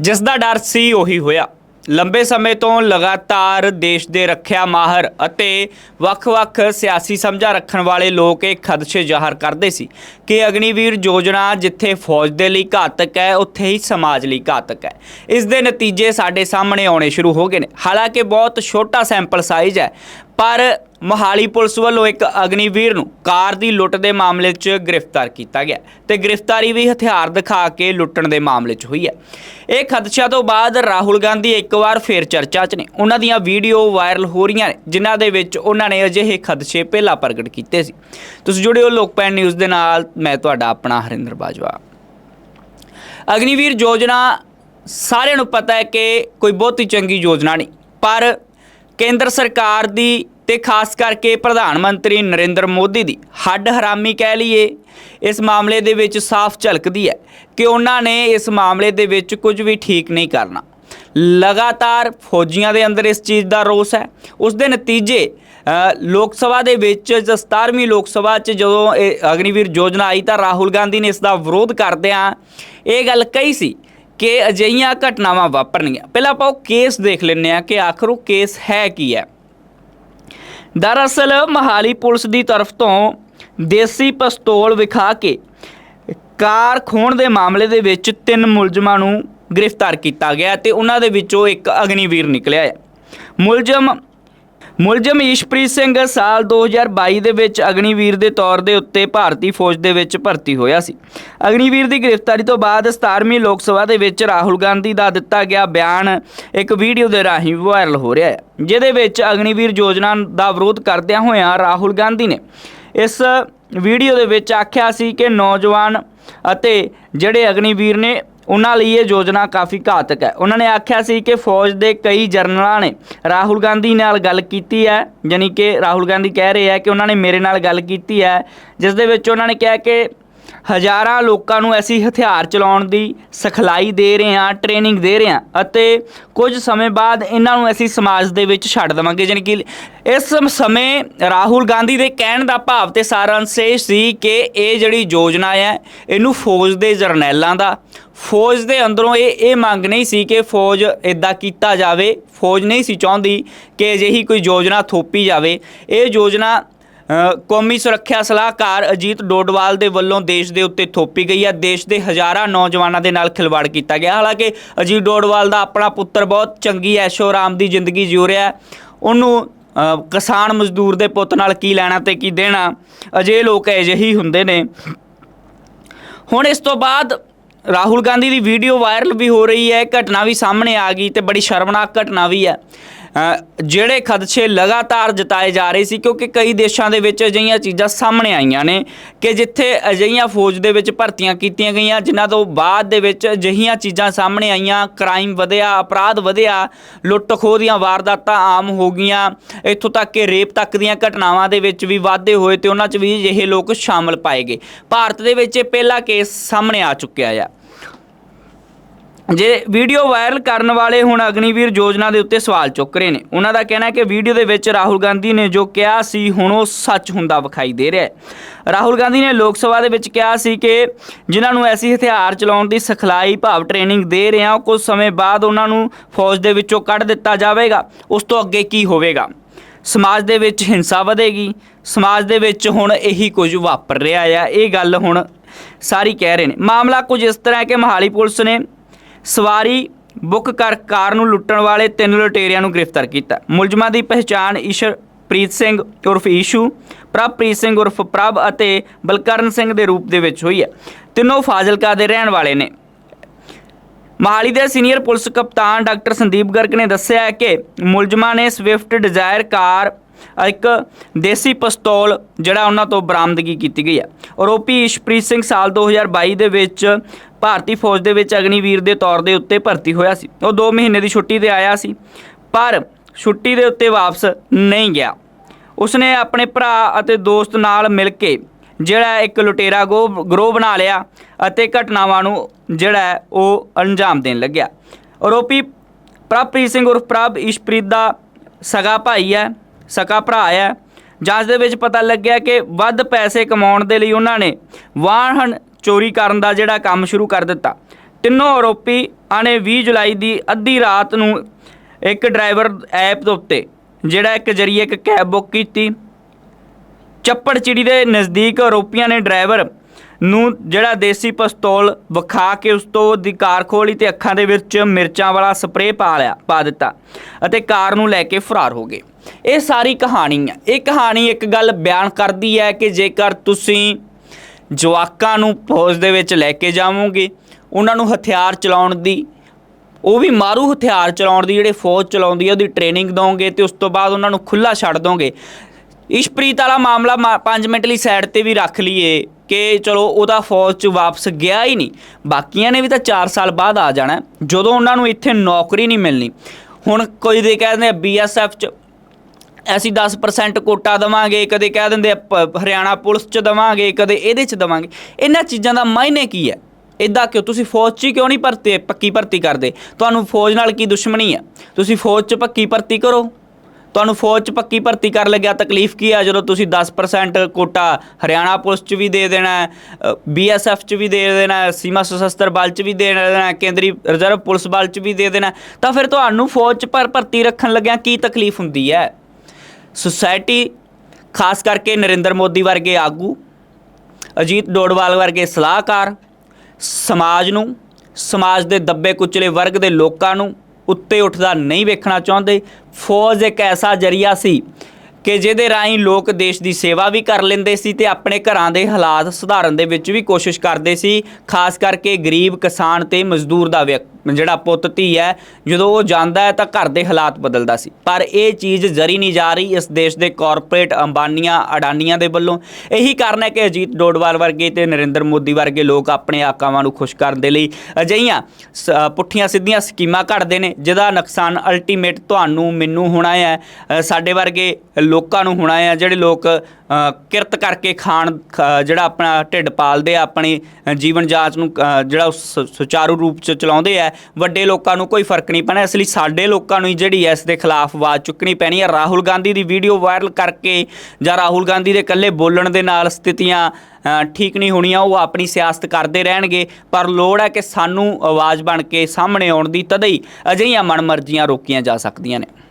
ਜਿਸ ਦਾ ਡਰ ਸੀ ਉਹੀ ਹੋਇਆ। ਲੰਬੇ ਸਮੇਂ ਤੋਂ ਲਗਾਤਾਰ ਦੇਸ਼ ਦੇ ਰੱਖਿਆ ਮਾਹਰ ਅਤੇ ਵੱਖ-ਵੱਖ ਸਿਆਸੀ ਸਮਝਾ ਰੱਖਣ ਵਾਲੇ ਲੋਕ ਇਹ ਖਦਸ਼ੇ ਜ਼ਾਹਰ ਕਰਦੇ ਸੀ ਕਿ ਅਗਨੀਵੀਰ ਯੋਜਨਾ ਜਿੱਥੇ ਫੌਜ ਦੇ ਲਈ ਘਾਤਕ ਹੈ, ਉੱਥੇ ਹੀ ਸਮਾਜ ਲਈ ਘਾਤਕ ਹੈ। ਇਸ ਦੇ ਨਤੀਜੇ ਸਾਡੇ ਸਾਹਮਣੇ ਆਉਣੇ ਸ਼ੁਰੂ ਹੋ ਗਏ ਨੇ। ਹਾਲਾਂਕਿ ਬਹੁਤ ਛੋਟਾ ਸੈਂਪਲ ਸਾਈਜ਼ ਹੈ ਪਰ ਮੋਹਾਲੀ ਪੁਲਿਸ ਵੱਲੋਂ ਇੱਕ ਅਗਨੀਵੀਰ ਨੂੰ ਕਾਰ ਦੀ ਲੁੱਟ ਦੇ ਮਾਮਲੇ 'ਚ ਗ੍ਰਿਫਤਾਰ ਕੀਤਾ ਗਿਆ ਤੇ ਗ੍ਰਿਫਤਾਰੀ ਵੀ ਹਥਿਆਰ ਦਿਖਾ ਕੇ ਲੁੱਟਣ ਦੇ ਮਾਮਲੇ 'ਚ ਹੋਈ ਹੈ। ਇਹ ਖਦਸ਼ਾ ਤੋਂ ਬਾਅਦ ਰਾਹੁਲ ਗਾਂਧੀ ਇੱਕ ਵਾਰ ਫੇਰ ਚਰਚਾ 'ਚ ਨੇ। ਉਹਨਾਂ ਦੀਆਂ ਵੀਡੀਓ ਵਾਇਰਲ ਹੋ ਰਹੀਆਂ ਨੇ, ਜਿਨ੍ਹਾਂ ਦੇ ਵਿੱਚ ਉਹਨਾਂ ਨੇ ਅਜਿਹੇ ਖਦਸ਼ੇ ਪਹਿਲਾਂ ਪ੍ਰਗਟ ਕੀਤੇ ਸੀ। ਤੁਸੀਂ ਜੁੜਿਓ ਲੋਕਪੈਨ ਨਿਊਜ਼ ਦੇ ਨਾਲ, ਮੈਂ ਤੁਹਾਡਾ ਆਪਣਾ ਹਰਿੰਦਰ ਬਾਜਵਾ। ਅਗਨੀਵੀਰ ਯੋਜਨਾ, ਸਾਰਿਆਂ ਨੂੰ ਪਤਾ ਹੈ ਕਿ ਕੋਈ ਬਹੁਤੀ ਚੰਗੀ ਯੋਜਨਾ ਨਹੀਂ, ਪਰ ਕੇਂਦਰ ਸਰਕਾਰ ਦੀ ਤੇ ਖਾਸ ਕਰਕੇ ਪ੍ਰਧਾਨ ਮੰਤਰੀ ਨਰਿੰਦਰ ਮੋਦੀ ਦੀ ਹੱਡ ਹਰਾਮੀ ਕਹਿ ਲਈਏ, ਇਸ ਮਾਮਲੇ ਦੇ ਵਿੱਚ ਸਾਫ਼ ਝਲਕਦੀ ਹੈ ਕਿ ਉਹਨਾਂ ਨੇ ਇਸ ਮਾਮਲੇ ਦੇ ਵਿੱਚ ਕੁਝ ਵੀ ਠੀਕ ਨਹੀਂ ਕਰਨਾ। ਲਗਾਤਾਰ ਫੌਜੀਆਂ ਦੇ ਅੰਦਰ ਇਸ ਚੀਜ਼ ਦਾ ਰੋਸ ਹੈ। ਉਸ ਦੇ ਨਤੀਜੇ ਲੋਕ ਸਭਾ ਦੇ ਵਿੱਚ 17ਵੀਂ ਲੋਕ ਸਭਾ 'ਚ ਜਦੋਂ ਇਹ ਅਗਨੀਵੀਰ ਯੋਜਨਾ ਆਈ ਤਾਂ ਰਾਹੁਲ ਗਾਂਧੀ ਨੇ ਇਸ ਦਾ ਵਿਰੋਧ ਕਰਦਿਆਂ ਇਹ ਗੱਲ ਕਹੀ ਸੀ ਕਿ ਅਜਿਹੀਆਂ ਘਟਨਾਵਾਂ ਵਾਪਰਨੀਆਂ ਪਹਿਲਾਂ ਆਪਾਂ ਉਹ ਕੇਸ ਦੇਖ ਲੈਂਦੇ ਆ ਕਿ ਆਖਰ ਉਹ ਕੇਸ ਹੈ ਕੀ ਹੈ। ਦਰਅਸਲ ਮਹਾਲੀ ਪੁਲਿਸ ਦੀ ਤਰਫ ਤੋਂ ਦੇਸੀ ਪਿਸਤੌਲ ਵਿਖਾ ਕੇ ਕਾਰ ਖੋਣ ਦੇ ਮਾਮਲੇ ਦੇ ਵਿੱਚ ਤਿੰਨ ਮੁਲਜ਼ਮਾਂ ਨੂੰ ਗ੍ਰਿਫਤਾਰ ਕੀਤਾ ਗਿਆ ਤੇ ਉਹਨਾਂ ਦੇ ਵਿੱਚੋਂ ਇੱਕ ਅਗਨੀਵੀਰ ਨਿਕਲਿਆ ਹੈ। ਮੁਲਜ਼ਮ ਮੁਲਜ਼ਮ ਈਸ਼ਪ੍ਰੀਤ ਸਿੰਘ ਸਾਲ 2022 ਦੇ ਵਿੱਚ ਅਗਨੀਵੀਰ ਦੇ ਤੌਰ ਦੇ ਉੱਤੇ ਭਾਰਤੀ ਫੌਜ ਦੇ ਵਿੱਚ ਭਰਤੀ ਹੋਇਆ ਸੀ। ਅਗਨੀਵੀਰ ਦੀ ਗ੍ਰਿਫਤਾਰੀ ਤੋਂ ਬਾਅਦ 17ਵੀਂ ਲੋਕ ਸਭਾ ਦੇ ਵਿੱਚ ਰਾਹੁਲ ਗਾਂਧੀ ਦਾ ਦਿੱਤਾ ਗਿਆ ਬਿਆਨ ਇੱਕ ਵੀਡੀਓ ਦੇ ਰਾਹੀਂ ਵਾਇਰਲ ਹੋ ਰਿਹਾ ਹੈ, ਜਿਹਦੇ ਵਿੱਚ ਅਗਨੀਵੀਰ ਯੋਜਨਾ ਦਾ ਵਿਰੋਧ ਕਰਦਿਆਂ ਹੋਇਆਂ ਰਾਹੁਲ ਗਾਂਧੀ ਨੇ ਇਸ ਵੀਡੀਓ ਦੇ ਵਿੱਚ ਆਖਿਆ ਸੀ ਕਿ ਨੌਜਵਾਨ ਅਤੇ ਜਿਹੜੇ ਅਗਨੀਵੀਰ ਨੇ ਉਹਨਾਂ ਲਈ ਇਹ ਯੋਜਨਾ ਕਾਫੀ ਘਾਤਕ ਹੈ। ਉਹਨਾਂ ਨੇ ਆਖਿਆ ਸੀ ਕਿ ਫੌਜ ਦੇ ਕਈ ਜਰਨਲਾਂ ਨੇ ਰਾਹੁਲ ਗਾਂਧੀ ਨਾਲ ਗੱਲ ਕੀਤੀ ਹੈ, ਯਾਨੀ ਕਿ ਰਾਹੁਲ ਗਾਂਧੀ ਕਹਿ ਰਹੇ ਹੈ ਕਿ ਉਹਨਾਂ ਨੇ ਮੇਰੇ ਨਾਲ ਗੱਲ ਕੀਤੀ ਹੈ, ਜਿਸ ਦੇ ਵਿੱਚ ਉਹਨਾਂ ਨੇ ਕਿਹਾ ਕਿ ਹਜ਼ਾਰਾਂ ਲੋਕਾਂ ਨੂੰ ਅਸੀਂ ਹਥਿਆਰ ਚਲਾਉਣ ਦੀ ਸਿਖਲਾਈ ਦੇ ਰਹੇ ਹਾਂ ਟ੍ਰੇਨਿੰਗ ਦੇ ਰਹੇ ਹਾਂ ਅਤੇ ਕੁਝ ਸਮੇਂ ਬਾਅਦ ਇਹਨਾਂ ਨੂੰ ਅਸੀਂ ਸਮਾਜ ਦੇ ਵਿੱਚ ਛੱਡ ਦੇਵਾਂਗੇ। ਯਾਨੀ ਕਿ ਇਸ ਸਮੇਂ ਰਾਹੁਲ ਗਾਂਧੀ ਦੇ ਕਹਿਣ ਦਾ ਭਾਵ ਤੇ ਅੰਸ਼ ਇਹ ਸੀ ਕਿ ਇਹ ਜਿਹੜੀ ਯੋਜਨਾ ਹੈ, ਇਹਨੂੰ ਫੌਜ ਦੇ ਜਰਨੈਲਾਂ ਦਾ, ਫੌਜ ਦੇ ਅੰਦਰੋਂ ਇਹ ਇਹ ਮੰਗ ਨਹੀਂ ਸੀ ਕਿ ਫੌਜ ਇਦਾਂ ਕੀਤਾ ਜਾਵੇ, ਫੌਜ ਨਹੀਂ ਸੀ ਚਾਹੁੰਦੀ ਕਿ ਅਜਿਹੀ ਕੋਈ ਯੋਜਨਾ ਥੋਪੀ ਜਾਵੇ। ਇਹ ਯੋਜਨਾ ਕੌਮੀ ਸੁਰੱਖਿਆ ਸਲਾਹਕਾਰ ਅਜੀਤ ਡੋਡਵਾਲ ਦੇ ਵੱਲੋਂ ਦੇਸ਼ ਦੇ ਉੱਤੇ ਥੋਪੀ ਗਈ ਹੈ। ਦੇਸ਼ ਦੇ ਹਜ਼ਾਰਾਂ ਨੌਜਵਾਨਾਂ ਦੇ ਨਾਲ ਖਿਲਵਾੜ ਕੀਤਾ ਗਿਆ। ਹਾਲਾਂਕਿ ਅਜੀਤ ਡੋਡਵਾਲ ਦਾ ਆਪਣਾ ਪੁੱਤਰ ਬਹੁਤ ਚੰਗੀ ਐਸ਼ੋ ਆਰਾਮ ਦੀ ਜ਼ਿੰਦਗੀ ਜਿਉ ਰਿਹਾ ਉਹਨੂੰ ਕਿਸਾਨ ਮਜ਼ਦੂਰ ਦੇ ਪੁੱਤ ਨਾਲ ਕੀ ਲੈਣਾ ਤੇ ਕੀ ਦੇਣਾ ਅਜੇ ਲੋਕ ਅਜਿਹੀ ਹੁੰਦੇ ਨੇ। ਹੁਣ ਇਸ ਤੋਂ ਬਾਅਦ ਰਾਹੁਲ ਗਾਂਧੀ ਦੀ ਵੀਡੀਓ ਵਾਇਰਲ ਵੀ ਹੋ ਰਹੀ ਹੈ। ਘਟਨਾ ਵੀ ਸਾਹਮਣੇ ਆ ਗਈ ਤੇ ਬੜੀ ਸ਼ਰਮਨਾਕ ਘਟਨਾ ਵੀ ਹੈ। ਜਿਹੜੇ ਖਦਸ਼ੇ ਲਗਾਤਾਰ ਜਤਾਏ ਜਾ ਰਹੇ ਸੀ, ਕਿਉਂਕਿ ਕਈ ਦੇਸ਼ਾਂ ਦੇ ਵਿੱਚ ਅਜਿਹੀਆਂ ਚੀਜ਼ਾਂ ਸਾਹਮਣੇ ਆਈਆਂ ਨੇ ਕਿ ਜਿੱਥੇ ਅਜਿਹੀਆਂ ਫੌਜ ਦੇ ਵਿੱਚ ਭਰਤੀਆਂ ਕੀਤੀਆਂ ਗਈਆਂ, ਜਿਨ੍ਹਾਂ ਤੋਂ ਬਾਅਦ ਦੇ ਵਿੱਚ ਅਜਿਹੀਆਂ ਚੀਜ਼ਾਂ ਸਾਹਮਣੇ ਆਈਆਂ ਕ੍ਰਾਈਮ ਵਧਿਆ, ਅਪਰਾਧ ਵਧਿਆ, ਲੁੱਟ ਖੋਹ ਦੀਆਂ ਵਾਰਦਾਤਾਂ ਆਮ ਹੋ ਗਈਆਂ, ਇੱਥੋਂ ਤੱਕ ਕਿ ਰੇਪ ਤੱਕ ਦੀਆਂ ਘਟਨਾਵਾਂ ਦੇ ਵਿੱਚ ਵੀ ਵਾਧੇ ਹੋਏ ਤੇ ਉਹਨਾਂ 'ਚ ਵੀ ਅਜਿਹੇ ਲੋਕ ਸ਼ਾਮਲ ਪਾਏ ਗਏ। ਭਾਰਤ ਦੇ ਵਿੱਚ ਇਹ ਪਹਿਲਾ ਕੇਸ ਸਾਹਮਣੇ ਆ ਚੁੱਕਿਆ ਆ। ਜੇ ਵੀਡੀਓ ਵਾਇਰਲ ਕਰਨ ਵਾਲੇ ਹੁਣ ਅਗਨੀਵੀਰ ਯੋਜਨਾ ਦੇ ਉੱਤੇ ਸਵਾਲ ਚੁੱਕ ਰਹੇ ਨੇ। ਉਹਨਾਂ ਦਾ ਕਹਿਣਾ ਹੈ ਕਿ ਵੀਡੀਓ ਦੇ ਵਿੱਚ ਰਾਹੁਲ ਗਾਂਧੀ ਨੇ ਜੋ ਕਿਹਾ ਸੀ, ਹੁਣ ਉਹ ਸੱਚ ਹੁੰਦਾ ਵਿਖਾਈ ਦੇ ਰਿਹਾ ਹੈ। ਰਾਹੁਲ ਗਾਂਧੀ ਨੇ ਲੋਕ ਸਭਾ ਦੇ ਵਿੱਚ ਕਿਹਾ ਸੀ ਕਿ ਜਿਨ੍ਹਾਂ ਨੂੰ ਐਸੀ ਹਥਿਆਰ ਚਲਾਉਣ ਦੀ ਸਿਖਲਾਈ ਭਾਵ ਟ੍ਰੇਨਿੰਗ ਦੇ ਰਹੇ ਹਾਂ, ਕੁਝ ਸਮੇਂ ਬਾਅਦ ਉਹਨਾਂ ਨੂੰ ਫੌਜ ਦੇ ਵਿੱਚੋਂ ਕੱਢ ਦਿੱਤਾ ਜਾਵੇਗਾ। ਉਸ ਤੋਂ ਅੱਗੇ ਕੀ ਹੋਵੇਗਾ? ਸਮਾਜ ਦੇ ਵਿੱਚ ਹਿੰਸਾ ਵਧੇਗੀ। ਸਮਾਜ ਦੇ ਵਿੱਚ ਹੁਣ ਇਹੀ ਕੁਝ ਵਾਪਰ ਰਿਹਾ ਆ। ਇਹ ਗੱਲ ਹੁਣ ਸਾਰੀ ਕਹਿ ਰਹੇ ਨੇ। ਮਾਮਲਾ ਕੁਝ ਇਸ ਤਰ੍ਹਾਂ ਹੈ ਕਿ ਮਹਾਲੀ ਪੁਲਿਸ ਨੇ ਸਵਾਰੀ ਬੁੱਕ ਕਰ ਕਾਰ ਨੂੰ ਲੁੱਟਣ ਵਾਲੇ ਤਿੰਨ ਲੁਟੇਰਿਆਂ ਨੂੰ ਗ੍ਰਿਫਤਾਰ ਕੀਤਾ। ਮੁਲਜ਼ਮਾਂ ਦੀ ਪਹਿਚਾਣ ਈਸ਼ਰਪ੍ਰੀਤ ਸਿੰਘ ਉਰਫ ਈਸ਼ੂ, ਪ੍ਰਭਪ੍ਰੀਤ ਸਿੰਘ ਉਰਫ ਪ੍ਰਭ ਅਤੇ ਬਲਕਰਨ ਸਿੰਘ ਦੇ ਰੂਪ ਦੇ ਵਿੱਚ ਹੋਈ ਹੈ। ਤਿੰਨੋਂ ਫਾਜ਼ਿਲਕਾ ਦੇ ਰਹਿਣ ਵਾਲੇ ਨੇ। ਮਹਾਲੀ ਦੇ ਸੀਨੀਅਰ ਪੁਲਿਸ ਕਪਤਾਨ ਡਾਕਟਰ ਸੰਦੀਪ ਗਰਗ ਨੇ ਦੱਸਿਆ ਹੈ ਕਿ ਮੁਲਜ਼ਮਾਂ ਨੇ ਸਵਿਫਟ ਡਿਜ਼ਾਇਰ ਕਾਰ ਇੱਕ ਦੇਸੀ ਪਿਸਤੌਲ ਜਿਹੜਾ ਉਹਨਾਂ ਤੋਂ ਬਰਾਮਦਗੀ ਕੀਤੀ ਗਈ ਹੈ। ਆਰੋਪੀ ਇਸ਼ਪ੍ਰੀਤ ਸਿੰਘ ਸਾਲ 2022 ਦੇ ਵਿੱਚ ਭਾਰਤੀ ਫੌਜ ਦੇ ਵਿੱਚ ਅਗਨੀਵੀਰ ਦੇ ਤੌਰ ਦੇ ਉੱਤੇ ਭਰਤੀ ਹੋਇਆ ਸੀ। ਉਹ 2 ਮਹੀਨੇ ਦੀ ਛੁੱਟੀ ਤੇ ਆਇਆ ਸੀ, ਪਰ ਛੁੱਟੀ ਦੇ ਉੱਤੇ ਵਾਪਸ ਨਹੀਂ ਗਿਆ। ਉਸਨੇ ਆਪਣੇ ਭਰਾ ਅਤੇ ਦੋਸਤ ਨਾਲ ਮਿਲ ਕੇ ਜਿਹੜਾ ਇੱਕ ਲੁਟੇਰਾ ਗੋ ਗਰੋਹ ਬਣਾ ਲਿਆ ਅਤੇ ਘਟਨਾਵਾਂ ਨੂੰ ਜਿਹੜਾ ਉਹ ਅੰਜਾਮ ਦੇਣ ਲੱਗਿਆ। ਆਰੋਪੀ ਪ੍ਰਭਪ੍ਰੀਤ ਸਿੰਘ ਉਰਫ ਪ੍ਰਭ ਇਸ਼ਪ੍ਰੀਤ ਦਾ ਸਗਾ ਭਾਈ ਹੈ। ਸਕਾ ਭਰਾ ਹੈ। ਜਾਂਚ ਦੇ ਵਿੱਚ ਪਤਾ ਲੱਗਿਆ ਕਿ ਵੱਧ ਪੈਸੇ ਕਮਾਉਣ ਦੇ ਲਈ ਉਹਨਾਂ ਨੇ ਵਾਹਨ ਚੋਰੀ ਕਰਨ ਦਾ ਜਿਹੜਾ ਕੰਮ ਸ਼ੁਰੂ ਕਰ ਦਿੱਤਾ। ਤਿੰਨੋਂ ਆਰੋਪੀ ਆਣੇ 20 ਜੁਲਾਈ ਦੀ ਅੱਧੀ ਰਾਤ ਨੂੰ ਇੱਕ ਡਰਾਈਵਰ ਐਪ ਦੇ ਉੱਤੇ, ਜਿਹੜਾ ਇੱਕ ਜਰੀਏ ਇੱਕ ਕੈਬ ਬੁੱਕ ਕੀਤੀ। ਚੱਪੜਚਿੜੀ ਦੇ ਨਜ਼ਦੀਕ ਆਰੋਪੀਆਂ ਨੇ ਡਰਾਈਵਰ ਨੂੰ ਜਿਹੜਾ ਦੇਸੀ ਪਿਸਤੌਲ ਵਿਖਾ ਕੇ ਉਸ ਤੋਂ ਦੀ ਕਾਰ ਖੋਲੀ ਤੇ ਅੱਖਾਂ ਦੇ ਵਿੱਚ ਮਿਰਚਾਂ ਵਾਲਾ ਸਪਰੇਅ ਪਾ ਲਿਆ, ਪਾ ਦਿੱਤਾ ਅਤੇ ਕਾਰ ਨੂੰ ਲੈ ਕੇ ਫਰਾਰ ਹੋ ਗਏ। ਇਹ ਸਾਰੀ ਕਹਾਣੀ ਹੈ ਇਹ ਕਹਾਣੀ ਇੱਕ ਗੱਲ ਬਿਆਨ ਕਰਦੀ ਹੈ ਕਿ ਜੇਕਰ ਤੁਸੀਂ ਜਵਾਕਾਂ ਨੂੰ ਫੌਜ ਦੇ ਵਿੱਚ ਲੈ ਕੇ ਜਾਵੋਗੇ, ਉਹਨਾਂ ਨੂੰ ਹਥਿਆਰ ਚਲਾਉਣ ਦੀ, ਉਹ ਵੀ ਮਾਰੂ ਹਥਿਆਰ ਚਲਾਉਣ ਦੀ, ਜਿਹੜੇ ਫੌਜ ਚਲਾਉਂਦੀ ਹੈ ਉਹਦੀ ਟ੍ਰੇਨਿੰਗ ਦੋਗੇ ਤੇ ਉਸ ਤੋਂ ਬਾਅਦ ਉਹਨਾਂ ਨੂੰ ਖੁੱਲਾ ਛੱਡ ਦੋਗੇ। ਇਸ਼ਪ੍ਰੀਤ ਵਾਲਾ ਮਾਮਲਾ 5 ਮਿੰਟ ਲਈ ਸਾਈਡ ਤੇ ਵੀ ਰੱਖ ਲਈਏ। ਕਿ ਚਲੋ ਉਹਦਾ ਫੌਜ 'ਚ ਵਾਪਸ ਗਿਆ ਹੀ ਨਹੀਂ। ਬਾਕੀਆਂ ਨੇ ਵੀ ਤਾਂ 4 ਸਾਲ ਬਾਅਦ ਆ ਜਾਣਾ। ਜਦੋਂ ਉਹਨਾਂ ਨੂੰ ਇੱਥੇ ਨੌਕਰੀ ਨਹੀਂ ਮਿਲਣੀ। ਹੁਣ ਕੋਈ ਦੇ ਕਹਿੰਦੇ ਬੀਐਸਐਫ 'ਚ, ਅਸੀਂ 10% ਕੋਟਾ ਦਵਾਂਗੇ, ਕਦੇ ਕਹਿ ਦਿੰਦੇ ਆ ਪ- ਹਰਿਆਣਾ ਪੁਲਿਸ 'ਚ ਦਵਾਂਗੇ, ਕਦੇ ਇਹਦੇ 'ਚ ਦਵਾਂਗੇ। ਇਹਨਾਂ ਚੀਜ਼ਾਂ ਦਾ ਮਾਇਨੇ ਕੀ ਹੈ? ਇਦਾਂ ਕਿਉਂ? ਤੁਸੀਂ ਫੌਜ 'ਚ ਹੀ ਕਿਉਂ ਨਹੀਂ ਭਰਤੇ, ਪੱਕੀ ਭਰਤੀ ਕਰਦੇ? ਤੁਹਾਨੂੰ ਫੌਜ ਨਾਲ ਕੀ ਦੁਸ਼ਮਣੀ ਹੈ? ਤੁਸੀਂ ਫੌਜ 'ਚ ਪੱਕੀ ਭਰਤੀ ਕਰੋ। ਤੁਹਾਨੂੰ ਫੌਜ 'ਚ ਪੱਕੀ ਭਰਤੀ ਕਰ ਲੱਗਿਆ, ਤਕਲੀਫ ਕੀ ਆ ਜਦੋਂ ਤੁਸੀਂ 10% ਕੋਟਾ ਹਰਿਆਣਾ ਪੁਲਿਸ 'ਚ ਵੀ ਦੇ ਦੇਣਾ ਹੈ ਬੀਐਸਐਫ 'ਚ ਵੀ ਦੇ ਦੇਣਾ ਸੀਮਾ ਸਸ਼ਸਤਰ ਬਲ 'ਚ ਵੀ ਦੇ ਦੇਣਾ ਕੇਂਦਰੀ ਰਿਜ਼ਰਵ ਪੁਲਿਸ ਬਲ 'ਚ ਵੀ ਦੇ ਦੇਣਾ ਤਾਂ ਫਿਰ ਤੁਹਾਨੂੰ ਫੌਜ 'ਚ ਪਰ, ਭਰਤੀ ਰੱਖਣ ਲੱਗਿਆ ਕੀ ਤਕਲੀਫ ਹੁੰਦੀ ਹੈ? ਸੁਸਾਇਟੀ ਖਾਸ ਕਰਕੇ ਨਰਿੰਦਰ ਮੋਦੀ ਵਰਗੇ ਆਗੂ, ਅਜੀਤ ਡੋਡਵਾਲ ਵਰਗੇ ਸਲਾਹਕਾਰ, ਸਮਾਜ ਨੂੰ, ਸਮਾਜ ਦੇ ਦੱਬੇ ਕੁਚਲੇ ਵਰਗ ਦੇ ਲੋਕਾਂ ਨੂੰ ਉੱਤੇ ਉੱਠਦਾ ਨਹੀਂ ਵੇਖਣਾ ਚਾਹੁੰਦੇ। ਫੌਜ ਇੱਕ ਐਸਾ ਜਰੀਆ ਸੀ ਕਿ ਜਿਹਦੇ ਰਾਹੀਂ ਲੋਕ ਦੇਸ਼ ਦੀ ਸੇਵਾ ਵੀ ਕਰ ਲੈਂਦੇ ਸੀ ਤੇ ਆਪਣੇ ਘਰਾਂ ਦੇ ਹਾਲਾਤ ਸੁਧਾਰਨ ਦੇ ਵਿੱਚ ਵੀ ਕੋਸ਼ਿਸ਼ ਕਰਦੇ ਸੀ, ਖਾਸ ਕਰਕੇ ਗਰੀਬ ਕਿਸਾਨ ਤੇ ਮਜ਼ਦੂਰ ਦਾ ਵਿਅਕ- ਜਿਹੜਾ ਪੁੱਤ ਧੀ ਹੈ, ਜਦੋਂ ਉਹ ਜਾਂਦਾ ਹੈ ਤਾਂ ਘਰ ਦੇ ਹਾਲਾਤ ਬਦਲਦਾ ਸੀ। ਪਰ ਇਹ ਚੀਜ਼ ਜਰੀ ਨਹੀਂ ਜਾ ਰਹੀ ਇਸ ਦੇਸ਼ ਦੇ ਕਾਰਪੋਰੇਟ ਅੰਬਾਨੀਆਂ, ਅਡਾਨੀਆਂ ਦੇ ਵੱਲੋਂ। ਇਹੀ ਕਾਰਨ ਹੈ ਕਿ ਅਜੀਤ ਡੋਡਵਾਲ ਵਰਗੇ ਤੇ ਨਰਿੰਦਰ ਮੋਦੀ ਵਰਗੇ ਲੋਕ ਆਪਣੇ ਆਕਾਵਾਂ ਨੂੰ ਖੁਸ਼ ਕਰਨ ਦੇ ਲਈ ਅਜਿਹੀਆਂ ਸ- ਪੁੱਠੀਆਂ ਸਿੱਧੀਆਂ ਸਕੀਮਾਂ ਘੜਦੇ ਨੇ, ਜਿਹਦਾ ਨੁਕਸਾਨ ਅਲਟੀਮੇਟ ਤੁਹਾਨੂੰ, ਮੈਨੂੰ, ਹੋਣਾ ਹੈ। ਸਾਡੇ ਵਰਗੇ ਲੋਕਾਂ ਨੂੰ ਹੋਣਾ ਆ ਜਿਹੜੇ ਲੋਕ ਕਿਰਤ ਕਰਕੇ ਖਾਣ, ਖ- ਜਿਹੜਾ ਆਪਣਾ ਢਿੱਡ ਪਾਲਦੇ ਆ, ਆਪਣੀ ਜੀਵਨ ਜਾਂਚ ਨੂੰ ਜਿਹੜਾ ਸੁਚਾਰੂ ਰੂਪ ਚ ਚਲਾਉਂਦੇ ਆ, ਵੱਡੇ ਲੋਕਾਂ ਨੂੰ ਕੋਈ ਫ਼ਰਕ ਨਹੀਂ ਪੈਣਾ। ਇਸ ਲਈ ਸਾਡੇ ਲੋਕਾਂ ਨੂੰ ਹੀ ਜਿਹੜੀ ਹੈ ਇਸ ਦੇ ਖਿਲਾਫ ਆਵਾਜ਼ ਚੁੱਕਣੀ ਪੈਣੀ ਹੈ ਰਾਹੁਲ ਗਾਂਧੀ ਦੀ ਵੀਡੀਓ ਵਾਇਰਲ ਕਰਕੇ ਜਾਂ ਰਾਹੁਲ ਗਾਂਧੀ ਦੇ ਇਕੱਲੇ ਬੋਲਣ ਦੇ ਨਾਲ ਸਥਿਤੀਆਂ ਠੀਕ ਨਹੀਂ ਹੋਣੀਆਂ, ਉਹ ਆਪਣੀ ਸਿਆਸਤ ਕਰਦੇ ਰਹਿਣਗੇ। ਪਰ ਲੋੜ ਹੈ ਕਿ ਸਾਨੂੰ ਆਵਾਜ਼ ਬਣ ਕੇ ਸਾਹਮਣੇ ਆਉਣ ਦੀ ਤਦਈ ਹੀ ਅਜਿਹੀਆਂ ਮਨਮਰਜ਼ੀਆਂ ਰੋਕੀਆਂ ਜਾ ਸਕਦੀਆਂ ਨੇ।